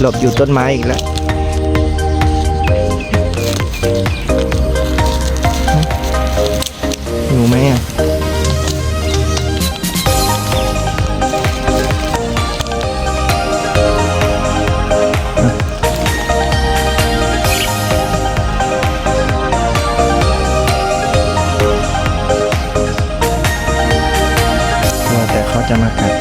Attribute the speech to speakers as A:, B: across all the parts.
A: หลบอยู่ต้นไม้อีกแล้วอยู่ไหมอะกลัวแต่เขาจะมากัด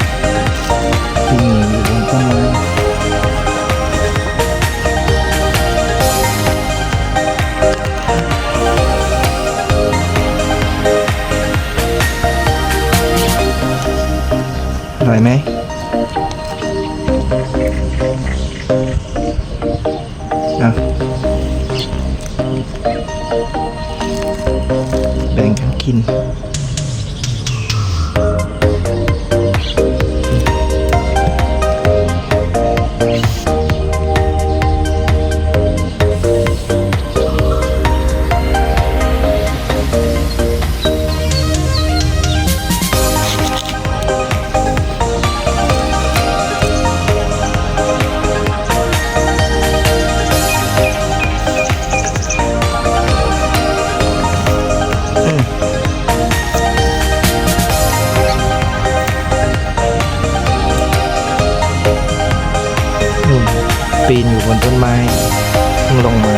A: อร่อยไหมเอาแบ่งกันกิน ปีนอยู่บนต้นไม้เพิ่งลงมา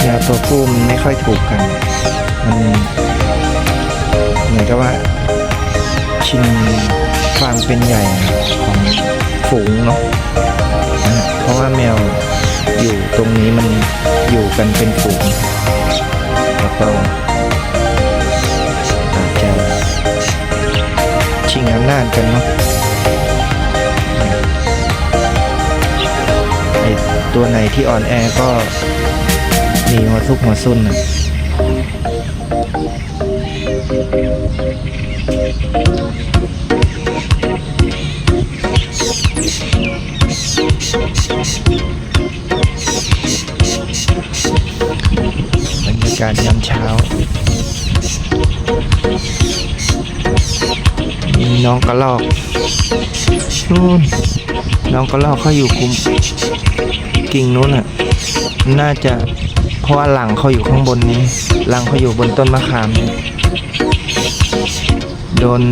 A: แมวตัวผู้มันไม่ค่อยถูกกัน มันเหมือนกับว่า ชิงความเป็นใหญ่ของฝูงเนาะนะฮะเพราะว่าแมวอยู่ตรงนี้มันอยู่กันเป็นฝูงแล้วก็ อำนาจกันเนาะไอตัวไหนที่อ่อนแอก็มีหัวทุกหัวซุนนะบรรยากาศยามเช้า น้องกระลอกนู่นน้องกระลอกเขาอยู่คุมกิ่งนู้นอะ น่าจะเพราะว่าหลังเขาอยู่ข้างบนนี้ หลังเขาอยู่บนต้นมะขามนี่โดน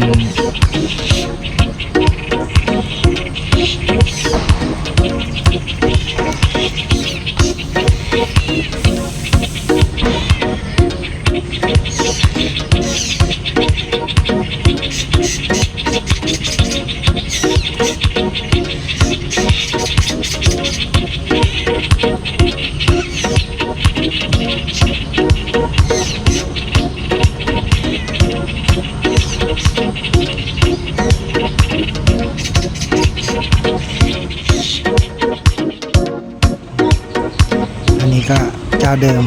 A: อันนี้ก็เจ้าเดิม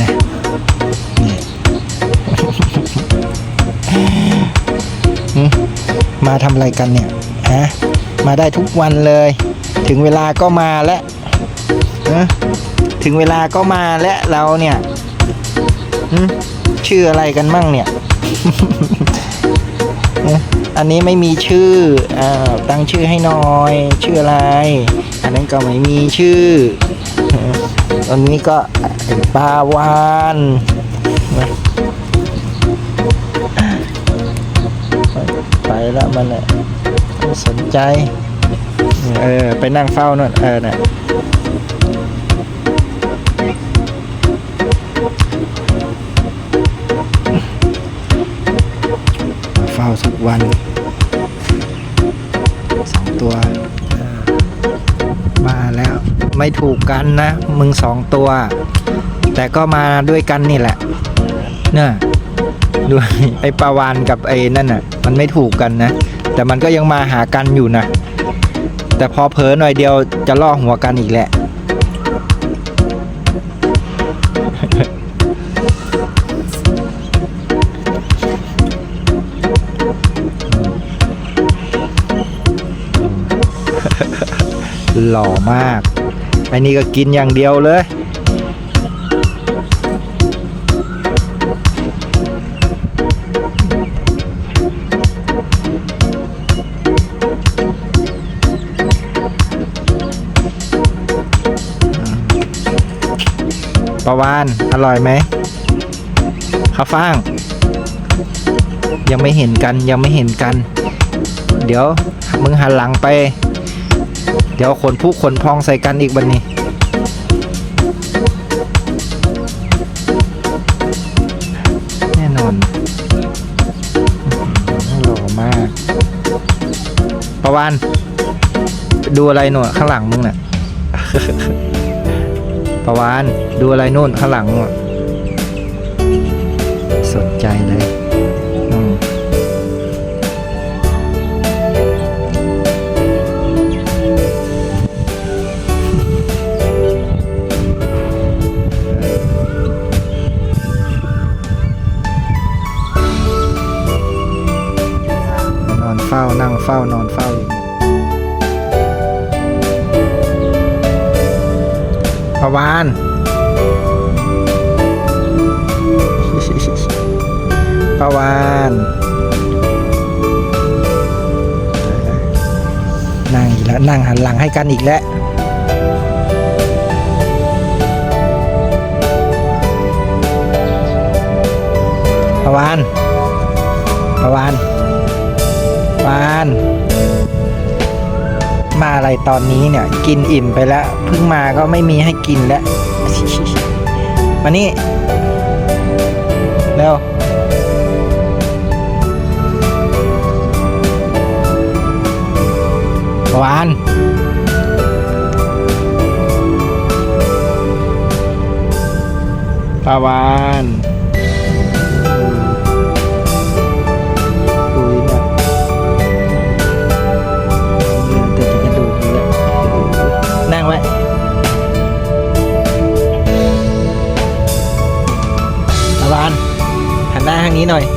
A: นะนี่มาทำอะไรกันเนี่ยฮะมาได้ทุกวันเลย ถึงเวลาก็มาแล้ว ฮะถึงเวลาก็มาแล้วเราเนี่ยชื่ออะไรกันมั่งเนี่ย อันนี้ไม่มีชื่ออตั้งชื่อให้หน่อย ชื่ออะไร อันนั้นก็ไม่มีชื่อฮะอันนี้ก็ปลาวานไปแล้วมันสนใจ เออ ไปนั่งเฝ้านู่นเออน่ะาเฝ้าทุกวันสองตัวมาแล้วไม่ถูกกันนะ มึงสองตัว แต่ก็มาด้วยกันนี่แหละเนี่ยด้วยไอ้ปาวานกับไอ้นั่นน่ะ มันไม่ถูกกันนะ แต่มันก็ยังมาหากันอยู่นะ แต่พอเผลอหน่อยเดียวจะล่อหัวกันอีกแหละ หล่อมากไอ้นี่ก็กินอย่างเดียวเลย ประวาน อร่อยไหมข้าวฟ่าง ยังไม่เห็นกันยังไม่เห็นกัน เดี๋ยวมึงหันหลังไป เดี๋ยวขนผู้ขนพองใส่กันอีกบันนี้แน่นอนหล่อมากประวานดูอะไรหนูข้างหลังมึงน่ะประวานดูอะไรนู่นข้างหลังสนใจเลย เฝ้านั่งเฝ้านอนเฝ้าอยู่ประวานประวานนั่งอีกแล้วนั่งหันหลังให้กันอีกแล้วประวานประวาน อะไรตอนนี้เนี่ย กินอิ่มไปแล้วเพิ่งมาก็ไม่มีให้กินแล้วมานี่เร็ววานประวาน หั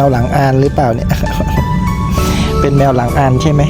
A: มวหลังอานหรือเปล่าเนี่ย เป็นแมวหลังอานใช่ไหม